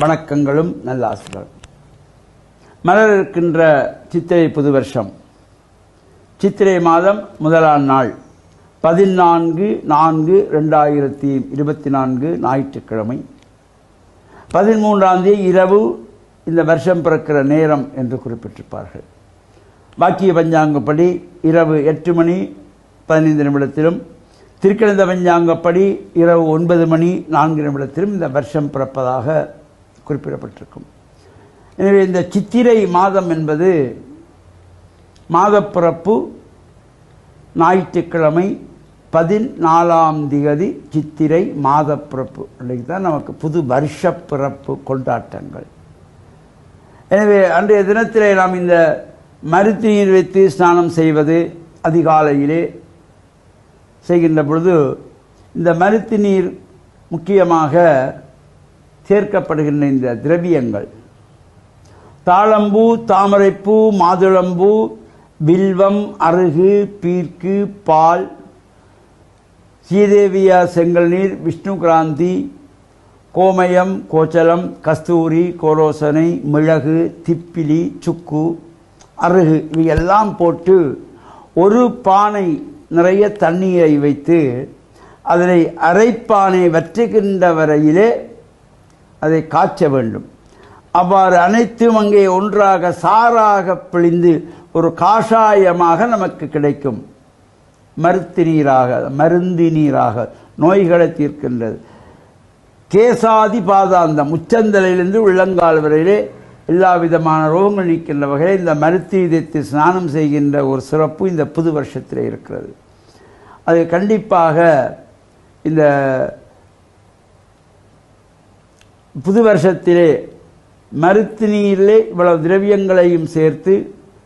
வணக்கங்களும் நல்ல ஆசிரியர் மலர் இருக்கின்ற சித்திரை புது வருஷம். சித்திரை மாதம் முதலாம் நாள். பதினான்கு நான்கு ரெண்டாயிரத்தி இருபத்தி நான்கு ஞாயிற்றுக்கிழமை. பதிமூன்றாம் தேதி இரவு இந்த வருஷம் பிறக்கிற நேரம் என்று குறிப்பிட்டிருப்பார்கள். வாக்கிய பஞ்சாங்கப்படி இரவு எட்டு மணி பதினைந்து நிமிடத்திலும். திருக்கணித பஞ்சாங்கப்படி இரவு ஒன்பது மணி நான்கு நிமிடத்திலும் இந்த வருஷம் பிறப்பதாக குறிப்பிடப்பட்டிருக்கும். எனவே இந்த சித்திரை மாதம் என்பது மாதப்பிறப்பு ஞாயிற்றுக்கிழமை பதினாலாம் திகதி சித்திரை மாதப்பிறப்பு. அன்றைக்கு தான் நமக்கு புது வருஷ பிறப்பு கொண்டாட்டங்கள். எனவே அன்றைய தினத்திலே நாம் இந்த மருத்துவீர் வைத்து ஸ்நானம் செய்வது அதிகாலையிலே செய்கின்ற பொழுது இந்த மருத்து நீர் முக்கியமாக சேர்க்கப்படுகின்ற இந்த திரவியங்கள். தாளம்பூ தாமரைப்பூ மாதுளம்பூ வில்வம் அருகு பீர்க்கு பால் ஸ்ரீதேவியா செங்கல் நீர் விஷ்ணு கிராந்தி கோமயம் கோச்சலம் கஸ்தூரி கோரோசனை மிளகு திப்பிலி சுக்கு அருகு இவையெல்லாம் போட்டு ஒரு பானை நிறைய தண்ணீரை வைத்து அதனை அரைப்பானை வற்றுகின்ற வரையிலே அதை காய்ச்ச வேண்டும். அவ்வாறு அனைத்தும் அங்கே ஒன்றாக சாராக பிழிந்து ஒரு காஷாயமாக நமக்கு கிடைக்கும். மருத்து நீராக மருந்து நீராக நோய்களை தீர்க்கின்றது. கேசாதி பாதாந்தம் உச்சந்தலையிலிருந்து உள்ளங்கால் வரையிலே எல்லா விதமான ரோகங்கள் நீக்கின்ற வகையில் இந்த மருத்து ஸ்நானம் செய்கின்ற ஒரு சிறப்பு இந்த புது வருஷத்தில் இருக்கிறது. அது கண்டிப்பாக இந்த புது வருஷத்திலே மருத்தினியிலே இவ்வளவு திரவியங்களையும் சேர்த்து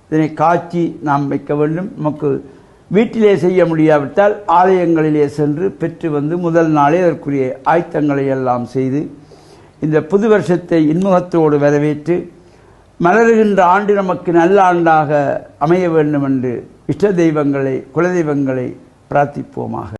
இதனை காய்ச்சி நாம் வைக்க வேண்டும். நமக்கு வீட்டிலே செய்ய முடியாவிட்டால் ஆலயங்களிலே சென்று பெற்று வந்து முதல் நாளே அதற்குரிய ஆயத்தங்களை எல்லாம் செய்து இந்த புது வருஷத்தை இன்முகத்தோடு வரவேற்று மலருகின்ற ஆண்டு நமக்கு நல்ல ஆண்டாக அமைய வேண்டும் என்று இஷ்ட தெய்வங்களை குலதெய்வங்களை பிரார்த்திப்போமாக.